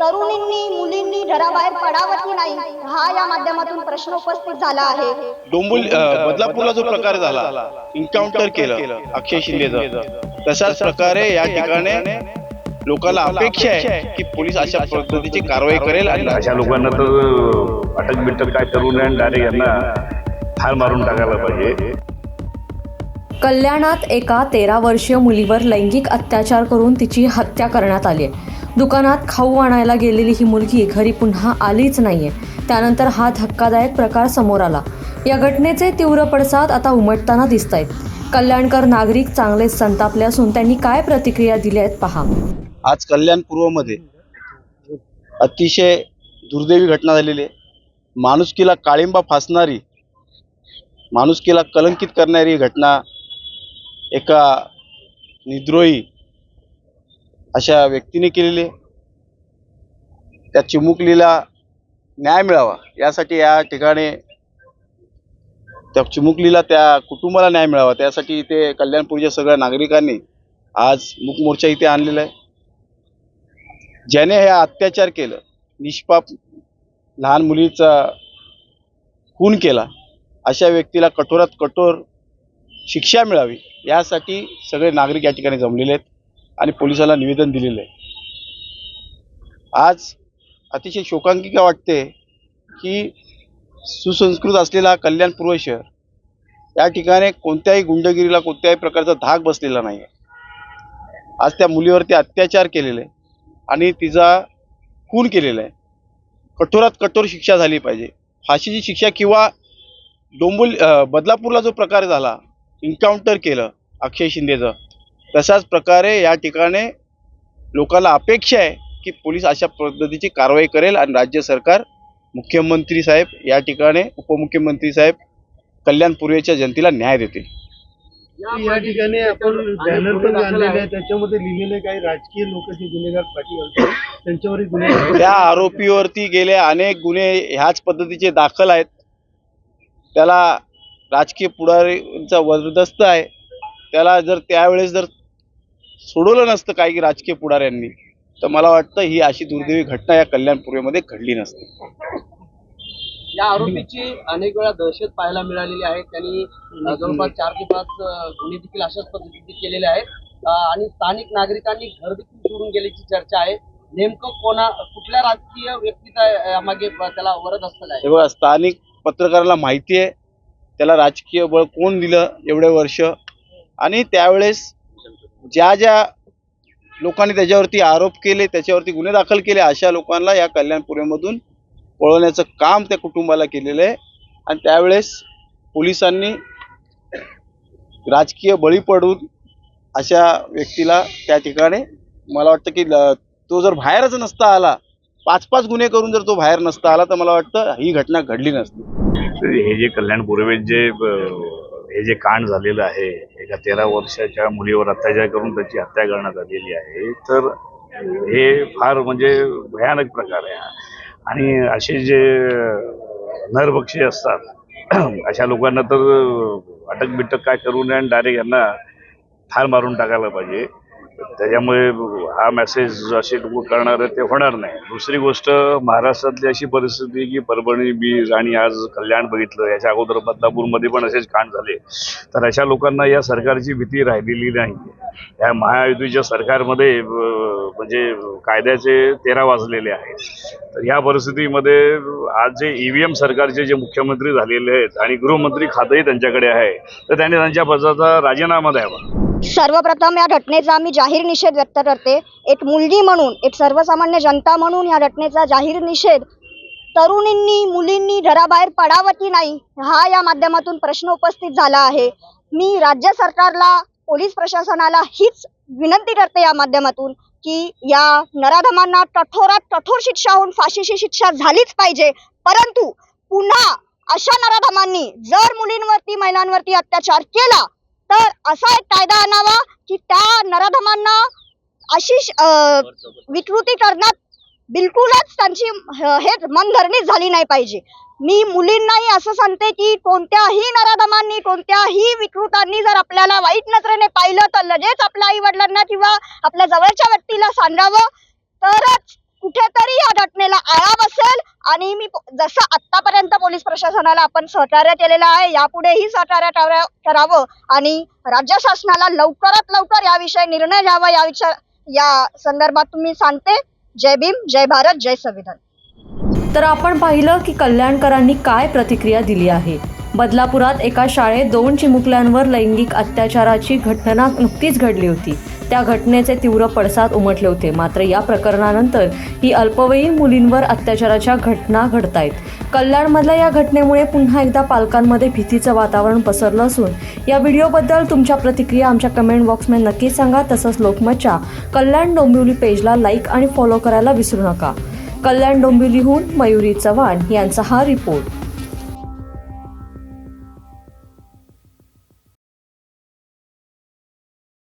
तरुणींनी मुलींनी घराबाहेर पडावं की नाही. हा या माध्यमातून प्रश्न उपस्थित झाला आहे. डोंबुल बदलापूरला जो प्रकार झाला एन्काउंटर केलं अक्षय शिंदेचं तशाच प्रकारे या ठिकाणी लोकांना अपेक्षा आहे की पोलीस अशा पद्धतीची कारवाई करेल आणि अशा लोकांना तर अटक बिटक काय करू नये आणि डायरेक्ट यांना ठार मारून टाकायला पाहिजे. कल्याणात एका तेरा वर्षीय मुलीवर लैंगिक अत्याचार करून तिची हत्या करण्यात आली आहे. दुकानात खाऊ आणायला गेलेली ही मुलगी घरी पुन्हा आलीच नाहीये. त्यानंतर हा धक्कादायक प्रकार समोर आला. या घटनेचे तीव्र पडसाद आता उमटताना दिसत आहेत कल्याणकर नागरिक चांगलेच संतापले असून त्यांनी काय प्रतिक्रिया दिल्या आहेत पहा. आज कल्याण पूर्वमध्ये अतिशय दुर्दैवी घटना झालेली आहे. माणुसकीला काळिंबा फासणारी माणुसकीला कलंकित करणारी घटना एका निद्रोही अशा व्यक्तीने केलेली आहे. त्या चिमुकलीला न्याय मिळावा यासाठी या ठिकाणी त्या चिमुकलीला त्या कुटुंबाला न्याय मिळावा त्यासाठी इथे कल्याणपूरच्या सगळ्या नागरिकांनी आज मूकमोर्चा इथे आणलेला आहे. ज्याने हे अत्याचार केलं निष्पाप लहान मुलीचा खून केला अशा व्यक्तीला कठोरात कठोर शिक्षा मिळावी यासाठी सगळे नागरिक या ठिकाणी जमलेले आहेत. आणि पोलिसाला निवेदन दिलेलं आहे. आज अतिशय शोकांकिका वाटते की सुसंस्कृत असलेला कल्याण पूर्व शहर या ठिकाणी कोणत्याही गुंडगिरीला कोणत्याही प्रकारचा धाक बसलेला नाही आहे आज त्या मुलीवरती अत्याचार केलेले आणि तिचा खून केलेला आहे. कठोरात कठोर शिक्षा झाली पाहिजे. फाशीची शिक्षा किंवा डोंबुल बदलापूरला जो प्रकार झाला इन्काउंटर केलं अक्षय शिंदेचं तशाच प्रकारे या ठिकाणी लोकांना अपेक्षा आहे की पोलीस अशा पद्धतीची कारवाई करेल आणि राज्य सरकार मुख्यमंत्री साहेब या ठिकाणी उपमुख्यमंत्री साहेब कल्याण पूर्वेच्या जनतेला न्याय देतील. या ठिकाणी आपण बॅनर पण आणलेले आहे त्याच्यामध्ये लिहिलेले काही राजकीय लोक जे गुन्हेगार पाठी त्यांच्यावरही गुन्हे त्या आरोपीवरती गेले अनेक गुन्हे ह्याच पद्धतीचे दाखल आहेत. त्याला राजकीय पुढारीचा वरदस्त आहे. त्याला जर त्यावेळेस जर सोडवलं नसतं काही राजकीय पुढाऱ्यांनी. तर मला वाटतं ही अशी दुर्दैवी घटना या कल्याण पूर्वेमध्ये घडली नसते. या आरोपीची अनेक वेळा दहशत पाहायला मिळालेली आहे. त्यांनी जवळपास चार ते पाच गुन्हे देखील अशाच पद्धतीने केलेले आहेत. आणि स्थानिक नागरिकांनी घर देखील सोडून गेल्याची चर्चा आहे. नेमकं कोणा कुठल्या राजकीय व्यक्तीचा मागे त्याला वरद असलेला आहे? हे बघा स्थानिक पत्रकाराला माहिती आहे. त्याला राजकीय बळ कोण दिलं एवढे वर्ष? आणि त्यावेळेस ज्या ज्या लोकांनी त्याच्यावरती आरोप केले त्याच्यावरती गुन्हे दाखल केले अशा लोकांना या कल्याणपुरेमधून पळवण्याचं काम त्या कुटुंबाला केलेलं आहे. आणि त्यावेळेस पोलिसांनी राजकीय बळी पडून अशा व्यक्तीला त्या ठिकाणी मला वाटतं की तो जर बाहेरच नसता आला पाच पाच गुन्हे करून जर तो बाहेर नसता आला तर मला वाटतं ही घटना घडली नसती. हे जे कल्याण पूर्वेत जे हे जे कांड झालेलं आहे एका तेरा वर्षाच्या मुलीवर अत्याचार करून त्याची हत्या करण्यात आलेली आहे. तर हे फार म्हणजे भयानक प्रकार आहे आणि असे जे नरभक्षी असतात अशा लोकांना तर अटक बिटक काय करू नये आणि डायरेक्ट यांना ठार मारून टाकायला पाहिजे. त्याच्यामुळे हा मेसेज असे लोक करणार ते होणार नाही. दुसरी गोष्ट महाराष्ट्रातली अशी परिस्थिती की परभणी बीज आणि आज कल्याण बघितलं याच्या अगोदर बदलापूरमध्ये पण असेच कांड झाले. तर अशा लोकांना या सरकारची भीती राहिलेली नाही. या महायुतीच्या सरकारमध्ये म्हणजे कायद्याचे तेरा वाजलेले आहेत. तर या परिस्थितीमध्ये आज जे ईव्हीएम सरकारचे जे मुख्यमंत्री झालेले आहेत आणि गृहमंत्री खातंही त्यांच्याकडे आहे तर त्यांनी त्यांच्या पदाचा राजीनामा द्यावा. सर्वप्रथम या घटनेचा मी जाहीर निषेध व्यक्त करते. एक मुलगी म्हणून एक सर्वसामान्य जनता म्हणून या घटनेचा जाहीर निषेध. तरुणींनी मुलींनी घराबाहेर पडावं की नाही हा या माध्यमातून प्रश्न उपस्थित झाला आहे. मी राज्य सरकारला पोलीस प्रशासनाला हीच विनंती करते या माध्यमातून की या नराधमांना कठोरात कठोर शिक्षा होऊन फाशीची शिक्षा झालीच पाहिजे. परंतु पुन्हा अशा नराधमांनी जर मुलींवरती महिलांवरती अत्याचार केला तर असा एक कायदा आणावा की त्या नराधमांना अशी विकृती करण्यात बिलकुलच त्यांची हे मनधरणीच झाली नाही पाहिजे. मी मुलींनाही असं सांगते की कोणत्याही नराधमांनी कोणत्याही विकृतांनी जर आपल्याला वाईट नजरेने पाहिलं तर लगेच आपल्या आई वडिलांना किंवा आपल्या जवळच्या व्यक्तीला सांगावं. तरच कुठेतरी आणि मी जसं आतापर्यंत पोलीस प्रशासनाला आपण सहकार्य केलेलं आहे यापुढेही सहकार्य करावं- करावं आणि राज्य शासनाला लवकरात लवकर याविषयी निर्णय घ्यावा या विचार या संदर्भात तुम्ही सांगते. जय भीम जय भारत जय संविधान. तर आपण पाहिलं की कल्याणकरांनी काय प्रतिक्रिया दिली आहे? बदलापुरात एका शाळेत दोन चिमुकल्यांवर लैंगिक अत्याचाराची घटना नुकतीच घडली होती. त्या घटनेचे तीव्र पडसाद उमटले होते. मात्र या प्रकरणानंतर ही अल्पवयीन मुलींवर अत्याचाराच्या घटना घडतायत. कल्याणमधल्या या घटनेमुळे पुन्हा एकदा पालकांमध्ये भीतीचं वातावरण पसरलं असून या व्हिडिओबद्दल तुमच्या प्रतिक्रिया आमच्या कमेंट बॉक्समध्ये नक्की सांगा. तसंच लोकमतच्या कल्याण डोंबिवली पेजला लाईक आणि फॉलो करायला विसरू नका. कल्याण डोंबिवलीहून मयुरी चव्हाण यांचा हा रिपोर्ट.